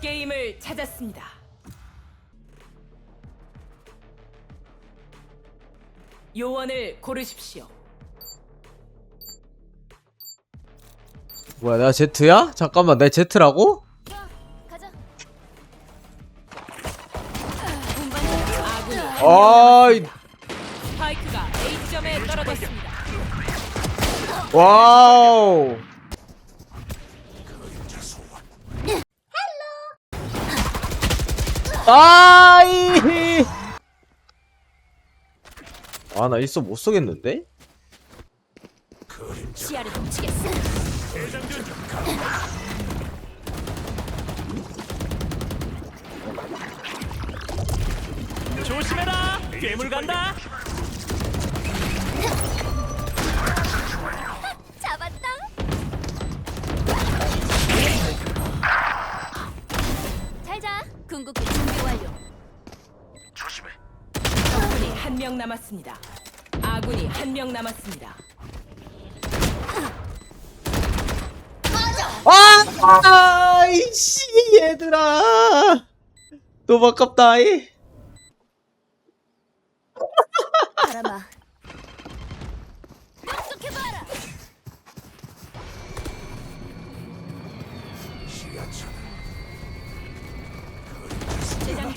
게임을 찾았습니다. 요원을 고르십시오. 뭐야 내가 Z야? 잠깐만 내 Z라고? 아군이 아이 스파이크가 A 지점에 떨어졌습니다. 와우 아이 아나 일소 못 쏘겠는데? 시야를 훔치겠어. 조심해라 괴물 간다. 궁극기 준비 완료. 적군이 한 명 남았습니다. 아군이 한 명 남았습니다. 아! 아이씨 얘들아 너무 아깝다 이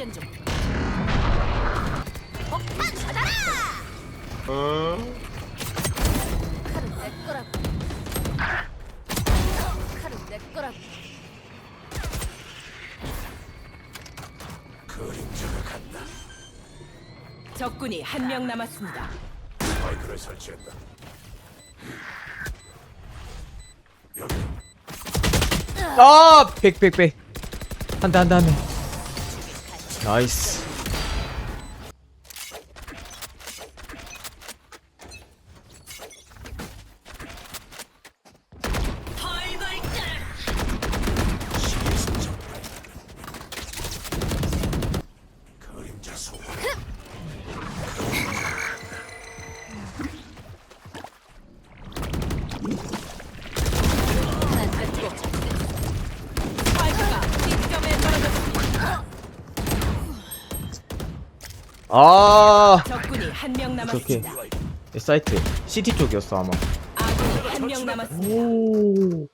재장전 중. 폭탄 받아라. 칼은 내 거라고. 칼은 내 거라고. 적군이 한 명 남았습니다. 마이크를 설치했다. 아! 백 백 백 한 대 한 대 한 대 나이스 아. 적군이 한 명 오케이 남았습니다. 이 사이트 시티 쪽이었어 아마. 아군이 한 명 남았습니다. 오.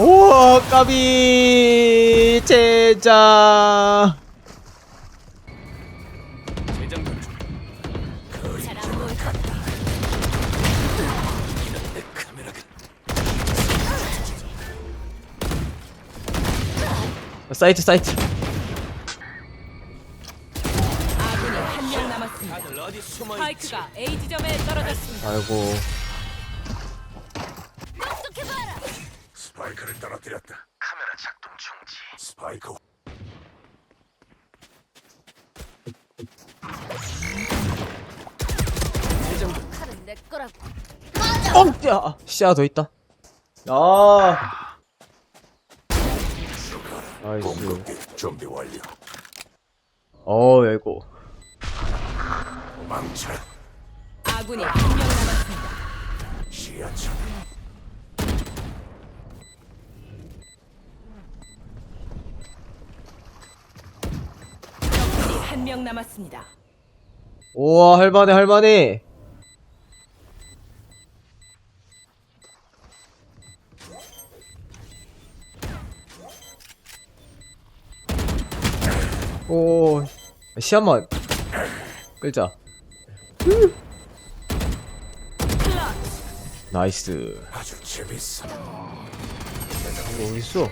우와 까비. 제자. 잘안 보일 것 사이트 사이트 숨어있지 스파이크가 A 지점에 떨어졌습니다. 아이고. 스파이크를 떨어뜨렸다. 카메라 작동 중지. 스파이크 칼은 내 거라고. 어! 야 시야 더 있다 아 나이스 공격기 준비 완료. 어 이거 망쳐. 아군이 한 명 남았습니다. 시야차. 적군이 한 명 남았습니다. 우와 할만해 할만해 오 시야만 끌자 나이스 아주 재밌어. 이거 어딨어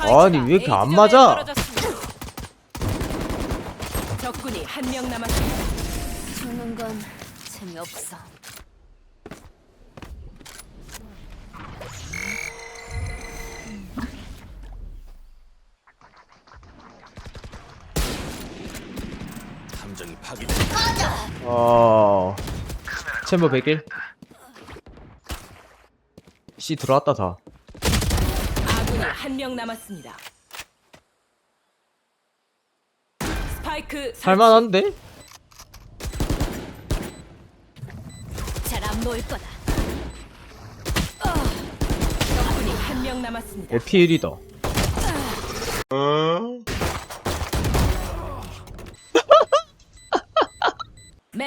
아니, 왜 이렇게 안 맞아? 적군이 한 명 남았습니다. 죽는 건 재미없어. 함정이 파괴된 어 챔버 100일 C 들어왔다 다 아군이 한 명 남았습니다. 스파이크 설치. 살만한데? 잘안 보일 거다. 적군이 한 명 남았습니다. 에피일이다.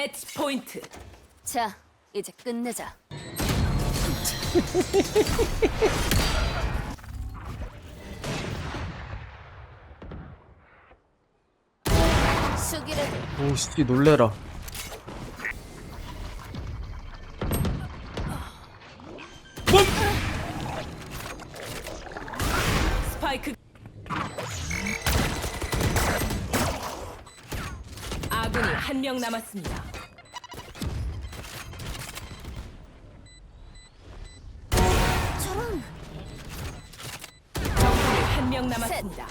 매치 포인트. 자, 이제 끝내자. 수기를 오씨 놀래라. 스파이크. 아군이 한 명 남았습니다. 명 남았습니다.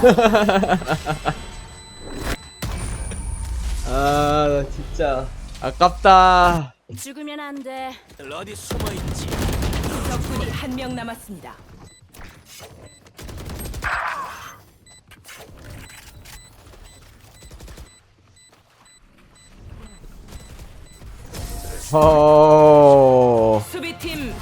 아, 나 진짜 아깝다. 죽으면 안 돼. 어디 숨어 있지? 적군이 한 명 남았습니다. 어. 팀